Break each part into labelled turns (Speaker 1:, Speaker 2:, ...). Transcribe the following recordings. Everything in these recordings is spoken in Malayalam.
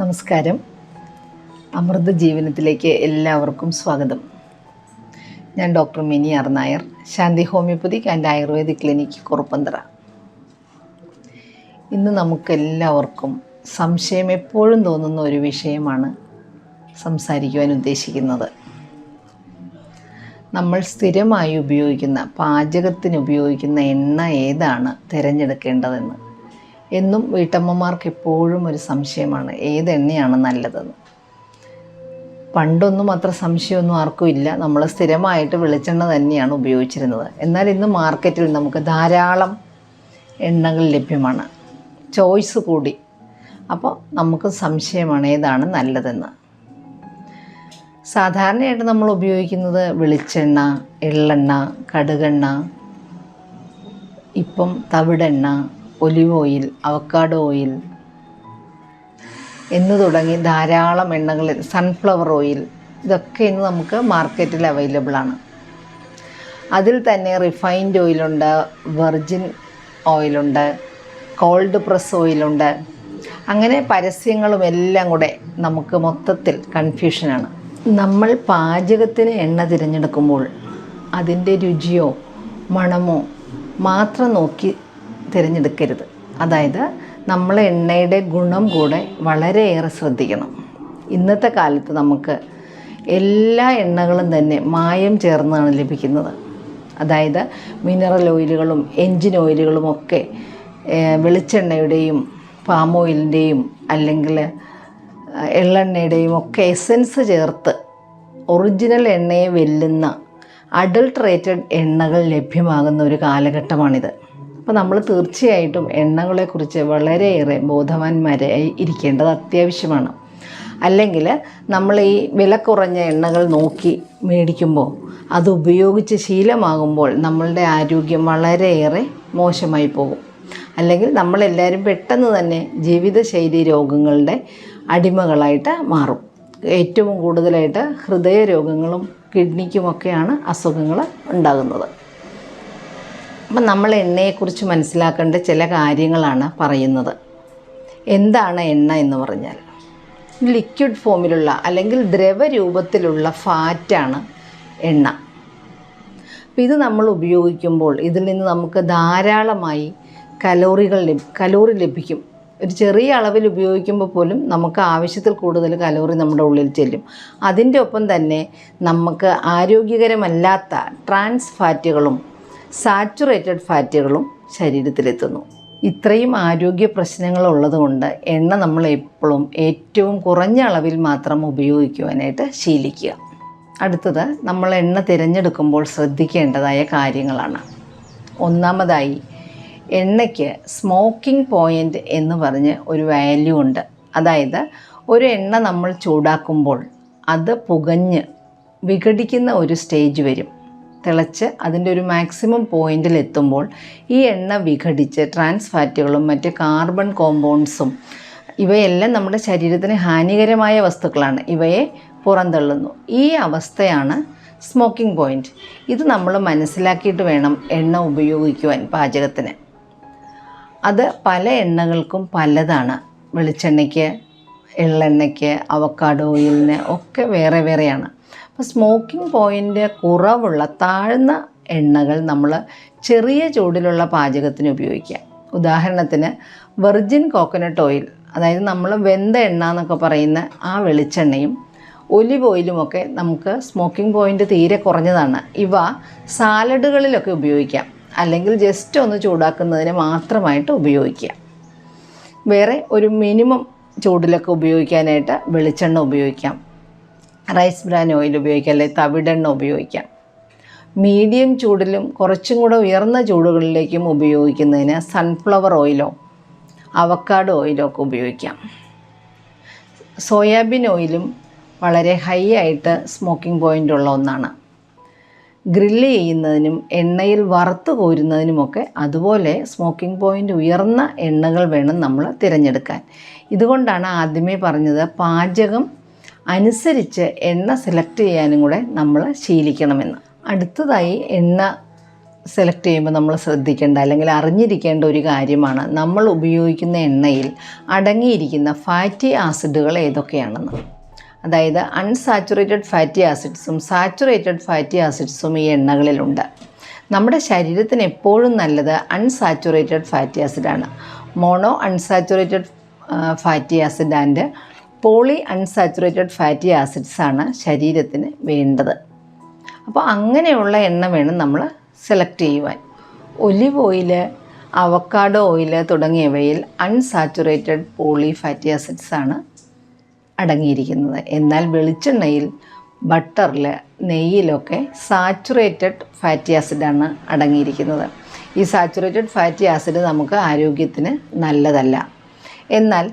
Speaker 1: നമസ്കാരം. അമൃത ജീവനത്തിലേക്ക് എല്ലാവർക്കും സ്വാഗതം. ഞാൻ doctor Mini R Nair Shanthi homoeopathic and ayurvedic clinic Kuruppanthara. ഇന്ന് നമുക്കെല്ലാവർക്കും സംശയം എപ്പോഴും തോന്നുന്ന ഒരു വിഷയമാണ് സംസാരിക്കുവാൻ ഉദ്ദേശിക്കുന്നത്. നമ്മൾ സ്ഥിരമായി ഉപയോഗിക്കുന്ന പാചകത്തിന് ഉപയോഗിക്കുന്ന എണ്ണ ഏതാണ്? തിരഞ്ഞെടുക്കേണ്ടതെന്ന്. എന്നും വീട്ടമ്മമാർക്ക് എപ്പോഴും ഒരു സംശയമാണ്. ഏത് എണ്ണയാണ് നല്ലതെന്ന്. പണ്ടൊന്നും അത്ര സംശയമൊന്നും ആർക്കും ഇല്ല. നമ്മൾ സ്ഥിരമായിട്ട് വെളിച്ചെണ്ണ തന്നെയാണ് ഉപയോഗിച്ചിരുന്നത്. എന്നാൽ ഇന്ന് മാർക്കറ്റിൽ നമുക്ക് ധാരാളം എണ്ണകൾ ലഭ്യമാണ്. ചോയ്സ് കൂടി. അപ്പോൾ നമുക്ക് സംശയമാണ് ഏതാണ് നല്ലതെന്ന്. സാധാരണയായിട്ട് നമ്മൾ ഉപയോഗിക്കുന്നത് വെളിച്ചെണ്ണ എള്ളെണ്ണ കടുകെണ്ണ ഇപ്പം തവിടെണ്ണ ഒലിവ് ഓയിൽ അവക്കാഡോ ഓയിൽ എന്ന് തുടങ്ങി ധാരാളം എണ്ണകൾ സൺഫ്ലവർ ഓയിൽ ഇതൊക്കെ ഇന്ന് നമുക്ക് മാർക്കറ്റിൽ അവൈലബിൾ ആണ്. അതിൽ തന്നെ റിഫൈൻഡ് ഓയിലുണ്ട് വെർജിൻ ഓയിലുണ്ട് കോൾഡ് പ്രസ് ഓയിലുണ്ട് അങ്ങനെ പരസ്യങ്ങളും എല്ലാം കൂടെ നമുക്ക് മൊത്തത്തിൽ കൺഫ്യൂഷനാണ് നമ്മൾ പാചകത്തിന് എണ്ണ തിരഞ്ഞെടുക്കുമ്പോൾ അതിന്റെ രുചിയോ മണമോ മാത്രം നോക്കി തിരഞ്ഞെടുക്കരുത്. അതായത് നമ്മൾ എണ്ണയുടെ ഗുണം കൂടെ വളരെയേറെ ശ്രദ്ധിക്കണം. ഇന്നത്തെ കാലത്ത് നമുക്ക് എല്ലാ എണ്ണകളും തന്നെ മായം ചേർന്നാണ് ലഭിക്കുന്നത്. അതായത് മിനറൽ ഓയിലുകളും എൻജിൻ ഓയിലുകളും ഒക്കെ വെളിച്ചെണ്ണയുടെയും പാം ഓയിലിന്റെയും അല്ലെങ്കിൽ എള്ളെണ്ണയുടെയും ഒക്കെ എസൻസ് ചേർത്ത് ഒറിജിനൽ എണ്ണയെ വെല്ലുന്ന അഡൾട്രേറ്റഡ് എണ്ണകൾ ലഭ്യമാകുന്ന ഒരു കാലഘട്ടമാണിത്. അപ്പോൾ നമ്മൾ തീർച്ചയായിട്ടും എണ്ണകളെക്കുറിച്ച് വളരെയേറെ ബോധവാന്മാരായി ഇരിക്കേണ്ടത് അത്യാവശ്യമാണ്. അല്ലെങ്കിൽ നമ്മൾ ഈ വില കുറഞ്ഞ എണ്ണകൾ നോക്കി മേടിക്കുമ്പോൾ അത് ഉപയോഗിച്ച് ശീലമാകുമ്പോൾ നമ്മളുടെ ആരോഗ്യം വളരെയേറെ മോശമായി പോകും. അല്ലെങ്കിൽ നമ്മളെല്ലാവരും പെട്ടെന്ന് തന്നെ ജീവിതശൈലി രോഗങ്ങളുടെ അടിമകളായിട്ട് മാറും. ഏറ്റവും കൂടുതലായിട്ട് ഹൃദയ രോഗങ്ങളും കിഡ്നിക്കുമൊക്കെയാണ് അസുഖങ്ങൾ ഉണ്ടാകുന്നത്. അപ്പം നമ്മൾ എണ്ണയെക്കുറിച്ച് മനസ്സിലാക്കേണ്ട ചില കാര്യങ്ങളാണ് പറയുന്നത്. എന്താണ് എണ്ണ എന്ന് പറഞ്ഞാൽ? ലിക്വിഡ് ഫോമിലുള്ള അല്ലെങ്കിൽ ദ്രവരൂപത്തിലുള്ള ഫാറ്റാണ് എണ്ണ. അപ്പം ഇത് നമ്മൾ ഉപയോഗിക്കുമ്പോൾ ഇതിൽ നിന്ന് നമുക്ക് ധാരാളമായി കലോറികൾ കലോറി ലഭിക്കും. ഒരു ചെറിയ അളവിൽ ഉപയോഗിക്കുമ്പോൾ പോലും നമുക്ക് ആവശ്യത്തിൽ കൂടുതൽ കലോറി നമ്മുടെ ഉള്ളിൽ ചെല്ലും. അതിന്റെ ഒപ്പം തന്നെ നമുക്ക് ആരോഗ്യകരമല്ലാത്ത ട്രാൻസ് ഫാറ്റുകളും സാച്ചുറേറ്റഡ് ഫാറ്റുകളും ശരീരത്തിലെത്തുന്നു. ഇത്രയും ആരോഗ്യ പ്രശ്നങ്ങളുള്ളത് കൊണ്ട് എണ്ണ നമ്മൾ എപ്പോഴും ഏറ്റവും കുറഞ്ഞ അളവിൽ മാത്രം ഉപയോഗിക്കുവാനായിട്ട് ശീലിക്കുക. അടുത്തത് നമ്മൾ എണ്ണ തിരഞ്ഞെടുക്കുമ്പോൾ ശ്രദ്ധിക്കേണ്ടതായ കാര്യങ്ങളാണ്. ഒന്നാമതായി എണ്ണയ്ക്ക് സ്മോക്കിംഗ് പോയിന്റ് എന്ന് പറഞ്ഞ് ഒരു വാല്യൂ ഉണ്ട്. അതായത് ഒരു എണ്ണ നമ്മൾ ചൂടാക്കുമ്പോൾ അത് പുകഞ്ഞ് വിഘടിക്കുന്ന ഒരു സ്റ്റേജ് വരും. തിളച്ച് അതിന്റെ ഒരു മാക്സിമം പോയിന്റിൽ എത്തുമ്പോൾ ഈ എണ്ണ വിഘടിച്ച് ട്രാൻസ് ഫാറ്റുകളും മറ്റ് കാർബൺ കോമ്പൗണ്ട്സും ഇവയെല്ലാം നമ്മുടെ ശരീരത്തിന് ഹാനികരമായ വസ്തുക്കളാണ്. ഇവയെ പുറന്തള്ളുന്നു. ഈ അവസ്ഥയാണ് സ്മോക്കിംഗ് പോയിന്റ് ഇത് നമ്മൾ മനസ്സിലാക്കിയിട്ട് വേണം എണ്ണ ഉപയോഗിക്കുവാൻ പാചകത്തിന്. അത് പല എണ്ണകൾക്കും പലതാണ്. വെളിച്ചെണ്ണയ്ക്ക് എള്ളെണ്ണയ്ക്ക് അവക്കാഡോ ഓയിലിന് ഒക്കെ വേറെ വേറെയാണ്. അപ്പോൾ സ്മോക്കിംഗ് പോയിന്റ് കുറവുള്ള താഴ്ന്ന എണ്ണകൾ നമ്മൾ ചെറിയ ചൂടിലുള്ള പാചകത്തിന് ഉപയോഗിക്കാം. ഉദാഹരണത്തിന് വെർജിൻ കോക്കനട്ട് ഓയിൽ അതായത് നമ്മൾ വെന്ത എണ്ണ എന്നൊക്കെ പറയുന്ന ആ വെളിച്ചെണ്ണയും ഒലിവ് ഓയിലുമൊക്കെ നമുക്ക് സ്മോക്കിംഗ് പോയിന്റ് തീരെ കുറഞ്ഞതാണ്. ഇവ സാലഡുകളിലൊക്കെ ഉപയോഗിക്കാം. അല്ലെങ്കിൽ ജസ്റ്റ് ഒന്ന് ചൂടാക്കുന്നതിന് മാത്രമായിട്ട് ഉപയോഗിക്കുക വേറെ ഒരു മിനിമം ചൂടിലൊക്കെ ഉപയോഗിക്കാനായിട്ട് വെളിച്ചെണ്ണ ഉപയോഗിക്കാം. റൈസ് ബ്രാൻ ഓയിൽ ഉപയോഗിക്കാം അല്ലെങ്കിൽ തവിടെണ്ണ ഉപയോഗിക്കാം. മീഡിയം ചൂടിലും കുറച്ചും കൂടെ ഉയർന്ന ചൂടുകളിലേക്കും ഉപയോഗിക്കുന്നതിന് സൺഫ്ലവർ ഓയിലോ അവക്കാട് ഓയിലോ ഒക്കെ ഉപയോഗിക്കാം. സോയാബീൻ ഓയിലും വളരെ ഹൈ ആയിട്ട് സ്മോക്കിംഗ് പോയിന്റ് ഉള്ള ഒന്നാണ്. ഗ്രില്ല് ചെയ്യുന്നതിനും എണ്ണയിൽ വറുത്ത് കോരുന്നതിനുമൊക്കെ അതുപോലെ സ്മോക്കിംഗ് പോയിന്റ് ഉയർന്ന എണ്ണകൾ വേണം നമ്മൾ തിരഞ്ഞെടുക്കാൻ. ഇതുകൊണ്ടാണ് ആദ്യമേ പറഞ്ഞത് പാചകം അനുസരിച്ച് എണ്ണ സെലക്ട് ചെയ്യാനും കൂടെ നമ്മൾ ശീലിക്കണമെന്ന്. അടുത്തതായി എണ്ണ സെലക്ട് ചെയ്യുമ്പോൾ നമ്മൾ ശ്രദ്ധിക്കേണ്ട അല്ലെങ്കിൽ അറിഞ്ഞിരിക്കേണ്ട ഒരു കാര്യമാണ് നമ്മൾ ഉപയോഗിക്കുന്ന എണ്ണയിൽ അടങ്ങിയിരിക്കുന്ന ഫാറ്റി ആസിഡുകൾ ഏതൊക്കെയാണെന്ന്. അതായത് അൺസാച്ചുറേറ്റഡ് ഫാറ്റി ആസിഡ്സും സാച്ചുറേറ്റഡ് ഫാറ്റി ആസിഡ്സും ഈ എണ്ണകളിലുണ്ട്. നമ്മുടെ ശരീരത്തിന് എപ്പോഴും നല്ലത് unsaturated fatty ആസിഡാണ് mono unsaturated fatty acid and poly unsaturated fatty acids ആണ് ശരീരത്തിന് വേണ്ടത്. അപ്പോൾ അങ്ങനെയുള്ള എണ്ണ വേണം നമ്മൾ സെലക്ട് ചെയ്യുവാൻ. ഒലിവ് ഓയിൽ അവക്കാഡോ ഓയിൽ തുടങ്ങിയവയിൽ അൺസാച്ചുറേറ്റഡ് പോളി ഫാറ്റി ആസിഡ്സ് ആണ് അടങ്ങിയിരിക്കുന്നത്. എന്നാൽ വെളിച്ചെണ്ണയിൽ ബട്ടറിൽ നെയ്യിലൊക്കെ സാച്ചുറേറ്റഡ് ഫാറ്റി ആസിഡാണ് അടങ്ങിയിരിക്കുന്നത്. ഈ സാച്ചുറേറ്റഡ് ഫാറ്റി ആസിഡ് നമുക്ക് ആരോഗ്യത്തിന് നല്ലതല്ല. എന്നാൽ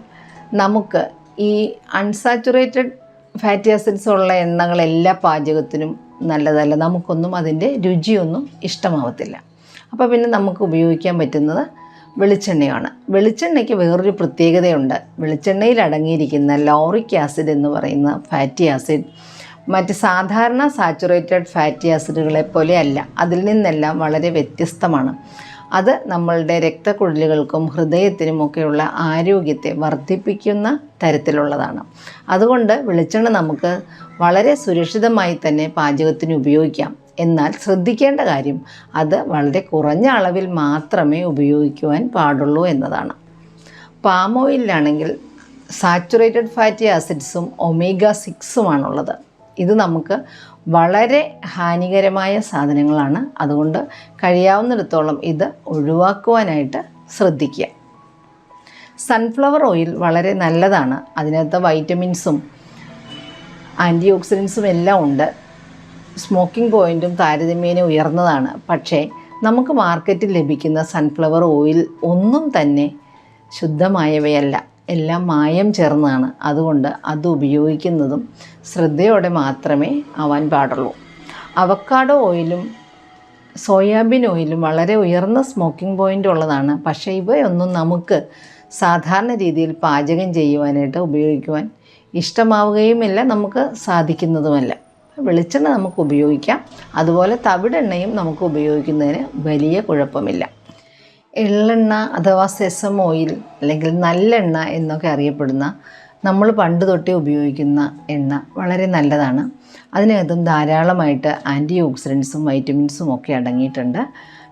Speaker 1: നമുക്ക് ഈ അൺസാച്ചുറേറ്റഡ് ഫാറ്റി ആസിഡ്സ് ഉള്ള എണ്ണകൾ എല്ലാ പാചകത്തിനും നല്ലതല്ല. നമുക്കൊന്നും അതിന്റെ രുചിയൊന്നും ഇഷ്ടമാവത്തില്ല. അപ്പോൾ പിന്നെ നമുക്ക് ഉപയോഗിക്കാൻ പറ്റുന്നത് വെളിച്ചെണ്ണയാണ്. വെളിച്ചെണ്ണയ്ക്ക് വേറൊരു പ്രത്യേകതയുണ്ട്. വെളിച്ചെണ്ണയിൽ അടങ്ങിയിരിക്കുന്ന ലോറിക് ആസിഡ് എന്ന് പറയുന്ന ഫാറ്റി ആസിഡ് മറ്റ് സാധാരണ സാച്ചുറേറ്റഡ് ഫാറ്റി ആസിഡുകളെ പോലെയല്ല അതിൽ നിന്നെല്ലാം വളരെ വ്യത്യസ്തമാണ്. അത് നമ്മളുടെ രക്തക്കുഴലുകൾക്കും ഹൃദയത്തിനുമൊക്കെയുള്ള ആരോഗ്യത്തെ വർദ്ധിപ്പിക്കുന്ന തരത്തിലുള്ളതാണ്. അതുകൊണ്ട് വെളിച്ചെണ്ണ നമുക്ക് വളരെ സുരക്ഷിതമായി തന്നെ പാചകത്തിന് ഉപയോഗിക്കാം. എന്നാൽ ശ്രദ്ധിക്കേണ്ട കാര്യം അത് വളരെ കുറഞ്ഞ അളവിൽ മാത്രമേ ഉപയോഗിക്കുവാൻ പാടുള്ളൂ എന്നതാണ്. പാം ഓയിലാണെങ്കിൽ സാച്ചുറേറ്റഡ് ഫാറ്റി ആസിഡ്സും ഒമേഗ സിക്സുമാണുള്ളത് ഇത് നമുക്ക് വളരെ ഹാനികരമായ സാധനങ്ങളാണ്. അതുകൊണ്ട് കഴിയാവുന്നിടത്തോളം ഇത് ഒഴിവാക്കുവാനായിട്ട് ശ്രദ്ധിക്കുക. സൺഫ്ലവർ ഓയിൽ വളരെ നല്ലതാണ്. അതിനകത്ത് വൈറ്റമിൻസും ആന്റി ഓക്സിഡൻസും എല്ലാം ഉണ്ട്. സ്മോക്കിംഗ് പോയിന്റും താരതമ്യേന ഉയർന്നതാണ്. പക്ഷേ നമുക്ക് മാർക്കറ്റിൽ ലഭിക്കുന്ന സൺഫ്ലവർ ഓയിൽ ഒന്നും തന്നെ ശുദ്ധമായവയല്ല. എല്ലാം മായം ചേർന്നതാണ് അതുകൊണ്ട് അത് ഉപയോഗിക്കുന്നതും ശ്രദ്ധയോടെ മാത്രമേ ആവാൻ പാടുള്ളൂ. അവക്കാഡോ ഓയിലും സോയാബീൻ ഓയിലും വളരെ ഉയർന്ന സ്മോക്കിംഗ് പോയിന്റ് ഉള്ളതാണ്. പക്ഷേ ഇവയൊന്നും നമുക്ക് സാധാരണ രീതിയിൽ പാചകം ചെയ്യുവാനായിട്ട് ഉപയോഗിക്കുവാൻ ഇഷ്ടമാവുകയുമില്ല നമുക്ക് സാധിക്കുന്നതുമല്ല. വെളിച്ചെണ്ണ നമുക്ക് ഉപയോഗിക്കാം. അതുപോലെ തവിടെണ്ണയും നമുക്ക് ഉപയോഗിക്കുന്നതിന് വലിയ കുഴപ്പമില്ല. എള്ളെണ്ണ അഥവാ സെസം ഓയിൽ അല്ലെങ്കിൽ നല്ലെണ്ണ എന്നൊക്കെ അറിയപ്പെടുന്ന നമ്മൾ പണ്ട് തൊട്ടേ ഉപയോഗിക്കുന്ന എണ്ണ വളരെ നല്ലതാണ്. അതിനകത്തും ധാരാളമായിട്ട് ആന്റി ഓക്സിഡൻസും വൈറ്റമിൻസും ഒക്കെ അടങ്ങിയിട്ടുണ്ട്.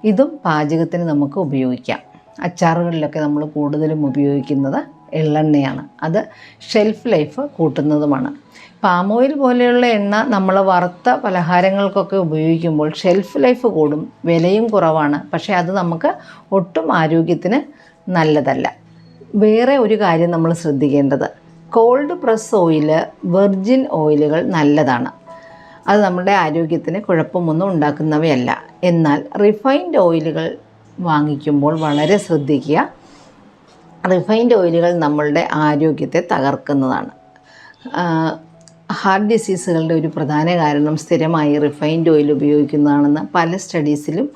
Speaker 1: ഇതും പാചകത്തിന് നമുക്ക് ഉപയോഗിക്കാം. അച്ചാറുകളിലൊക്കെ നമ്മൾ കൂടുതലും ഉപയോഗിക്കുന്നത് എള്ളെണ്ണയാണ്. അത് ഷെൽഫ് ലൈഫ് കൂട്ടുന്നതുമാണ്. പാം ഓയിൽ പോലെയുള്ള എണ്ണ നമ്മൾ വറുത്ത പലഹാരങ്ങൾക്കൊക്കെ ഉപയോഗിക്കുമ്പോൾ ഷെൽഫ് ലൈഫ് കൂടും വിലയും കുറവാണ്. പക്ഷേ അത് നമുക്ക് ഒട്ടും ആരോഗ്യത്തിന് നല്ലതല്ല. വേറെ ഒരു കാര്യം നമ്മൾ ശ്രദ്ധിക്കേണ്ടത് കോൾഡ് പ്രസ് ഓയിൽ വെർജിൻ ഓയിലുകൾ നല്ലതാണ്. അത് നമ്മുടെ ആരോഗ്യത്തിന് കുഴപ്പമൊന്നും ഉണ്ടാക്കുന്നവയല്ല. എന്നാൽ റിഫൈൻഡ് ഓയിലുകൾ വാങ്ങിക്കുമ്പോൾ വളരെ ശ്രദ്ധിക്കുക റിഫൈൻഡ് ഓയിലുകൾ നമ്മളുടെ ആരോഗ്യത്തെ തകർക്കുന്നതാണ്. ഹാർട്ട് ഡിസീസുകളുടെ ഒരു പ്രധാന കാരണം സ്ഥിരമായി റിഫൈൻഡ് ഓയിൽ ഉപയോഗിക്കുന്നതാണെന്ന് പല സ്റ്റഡീസിലും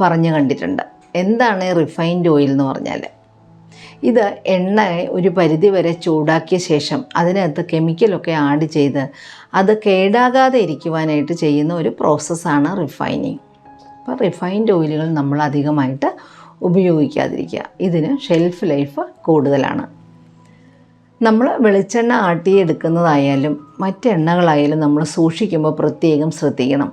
Speaker 1: പറഞ്ഞു കണ്ടിട്ടുണ്ട്. എന്താണ് റിഫൈൻഡ് ഓയിൽ എന്ന് പറഞ്ഞാൽ? ഇത് എണ്ണയെ ഒരു പരിധി വരെ ചൂടാക്കിയ ശേഷം അതിനകത്ത് കെമിക്കലൊക്കെ ആഡ് ചെയ്ത് അത് കേടാകാതെ ഇരിക്കുവാനായിട്ട് ചെയ്യുന്ന ഒരു പ്രോസസ്സാണ് റിഫൈനിങ്. അപ്പോൾ റിഫൈൻഡ് ഓയിലുകൾ നമ്മൾ അധികമായിട്ട് ഉപയോഗിക്കാതിരിക്കുക. ഇതിന് ഷെൽഫ് ലൈഫ് കൂടുതലാണ്. നമ്മൾ വെളിച്ചെണ്ണ ആട്ടിയെടുക്കുന്നതായാലും മറ്റെണ്ണകളായാലും നമ്മൾ സൂക്ഷിക്കുമ്പോൾ പ്രത്യേകം ശ്രദ്ധിക്കണം.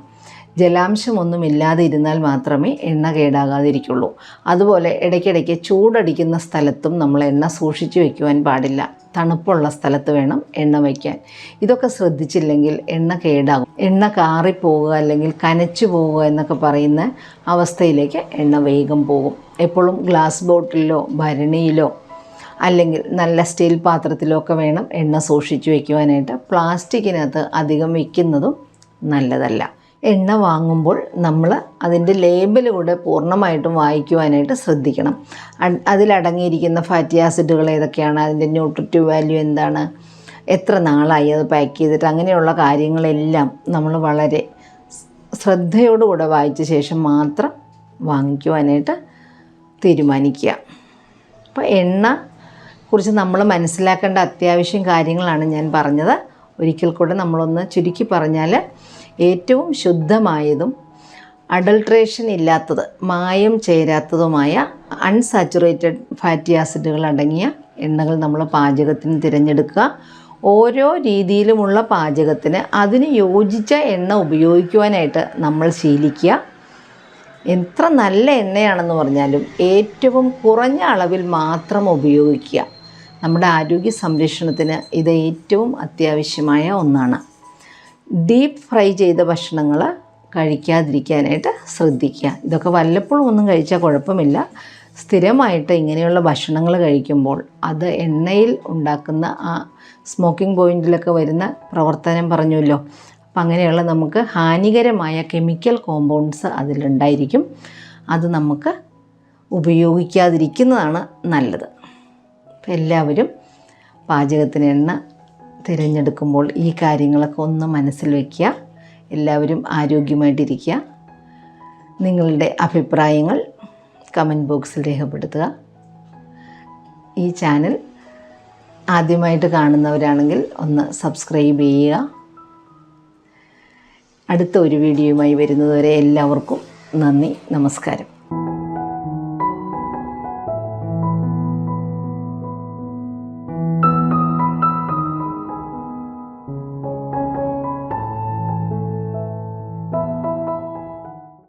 Speaker 1: ജലാംശമൊന്നും ഇല്ലാതെ ഇരുന്നാൽ മാത്രമേ എണ്ണ കേടാകാതിരിക്കുള്ളൂ. അതുപോലെ ഇടയ്ക്കിടയ്ക്ക് ചൂടടിക്കുന്ന സ്ഥലത്തും നമ്മൾ എണ്ണ സൂക്ഷിച്ചു വയ്ക്കുവാൻ പാടില്ല. തണുപ്പുള്ള സ്ഥലത്ത് വേണം എണ്ണ വയ്ക്കാൻ. ഇതൊക്കെ ശ്രദ്ധിച്ചില്ലെങ്കിൽ എണ്ണ കേടാകും. എണ്ണ കാറിപ്പോവുക അല്ലെങ്കിൽ കനച്ചു പോവുക എന്നൊക്കെ പറയുന്ന അവസ്ഥയിലേക്ക് എണ്ണ വേഗം പോകും. എപ്പോഴും ഗ്ലാസ് ബോട്ടിലോ ഭരണിയിലോ അല്ലെങ്കിൽ നല്ല സ്റ്റീൽ പാത്രത്തിലൊക്കെ വേണം എണ്ണ സൂക്ഷിച്ചു വയ്ക്കുവാനായിട്ട് പ്ലാസ്റ്റിക്കിനകത്ത് അധികം വയ്ക്കുന്നതും നല്ലതല്ല. എണ്ണ വാങ്ങുമ്പോൾ നമ്മൾ അതിന്റെ ലേബൽ പൂർണമായിട്ടും വായിക്കുവാനായിട്ട് ശ്രദ്ധിക്കണം. അതിലടങ്ങിയിരിക്കുന്ന ഫാറ്റി ആസിഡുകൾ ഏതൊക്കെയാണ് അതിന്റെ ന്യൂട്രിറ്റീവ് വാല്യൂ എന്താണ് എത്ര നാളായി അത് പാക്ക് ചെയ്തിട്ട് അങ്ങനെയുള്ള കാര്യങ്ങളെല്ലാം നമ്മൾ വളരെ ശ്രദ്ധയോടുകൂടെ വായിച്ച ശേഷം മാത്രം വാങ്ങിക്കുവാനായിട്ട് തീരുമാനിക്കുക. അപ്പോൾ എണ്ണ കുറിച്ച് നമ്മൾ മനസ്സിലാക്കേണ്ട അത്യാവശ്യം കാര്യങ്ങളാണ് ഞാൻ പറഞ്ഞത്. ഒരിക്കൽ കൂടെ നമ്മളൊന്ന് ചുരുക്കി പറഞ്ഞാൽ ഏറ്റവും ശുദ്ധമായതും അഡൾട്രേഷൻ ഇല്ലാത്തത് മായം ചേരാത്തതുമായ അൺസാച്ചുറേറ്റഡ് ഫാറ്റി ആസിഡുകൾ അടങ്ങിയ എണ്ണകൾ നമ്മൾ പാചകത്തിന് തിരഞ്ഞെടുക്കുക. ഓരോ രീതിയിലുമുള്ള പാചകത്തിന് അതിന് യോജിച്ച എണ്ണ ഉപയോഗിക്കുവാനായിട്ട് നമ്മൾ ശീലിക്കുക. എത്ര നല്ല എണ്ണയാണെന്ന് പറഞ്ഞാലും ഏറ്റവും കുറഞ്ഞ അളവിൽ മാത്രം ഉപയോഗിക്കുക. നമ്മുടെ ആരോഗ്യ സംരക്ഷണത്തിന് ഇത് ഏറ്റവും അത്യാവശ്യമായ ഒന്നാണ്. ഡീപ്പ് ഫ്രൈ ചെയ്ത ഭക്ഷണങ്ങൾ കഴിക്കാതിരിക്കാനായിട്ട് ശ്രദ്ധിക്കുക. ഇതൊക്കെ വല്ലപ്പോഴും ഒന്നും കഴിച്ചാൽ കുഴപ്പമില്ല. സ്ഥിരമായിട്ട് ഇങ്ങനെയുള്ള ഭക്ഷണങ്ങൾ കഴിക്കുമ്പോൾ അത് എണ്ണയിൽ ഉണ്ടാക്കുന്ന ആ സ്മോക്കിംഗ് പോയിന്റിലൊക്കെ വരുന്ന പ്രവർത്തനം പറഞ്ഞല്ലോ അപ്പം അങ്ങനെയുള്ള നമുക്ക് ഹാനികരമായ കെമിക്കൽ കോമ്പൗണ്ട്സ് അതിലുണ്ടായിരിക്കും. അത് നമുക്ക് ഉപയോഗിക്കാതിരിക്കുന്നതാണ് നല്ലത്. അപ്പം എല്ലാവരും പാചകത്തിന് എണ്ണ തിരഞ്ഞെടുക്കുമ്പോൾ ഈ കാര്യങ്ങളൊക്കെ ഒന്ന് മനസ്സിൽ വയ്ക്കുക എല്ലാവരും ആരോഗ്യമായിട്ടിരിക്കുക. നിങ്ങളുടെ അഭിപ്രായങ്ങൾ കമന്റ് ബോക്സിൽ രേഖപ്പെടുത്തുക. ഈ ചാനൽ ആദ്യമായിട്ട് കാണുന്നവരാണെങ്കിൽ ഒന്ന് സബ്സ്ക്രൈബ് ചെയ്യുക. അടുത്ത ഒരു വീഡിയോയുമായി വരുന്നതുവരെ എല്ലാവർക്കും നന്ദി നമസ്കാരം.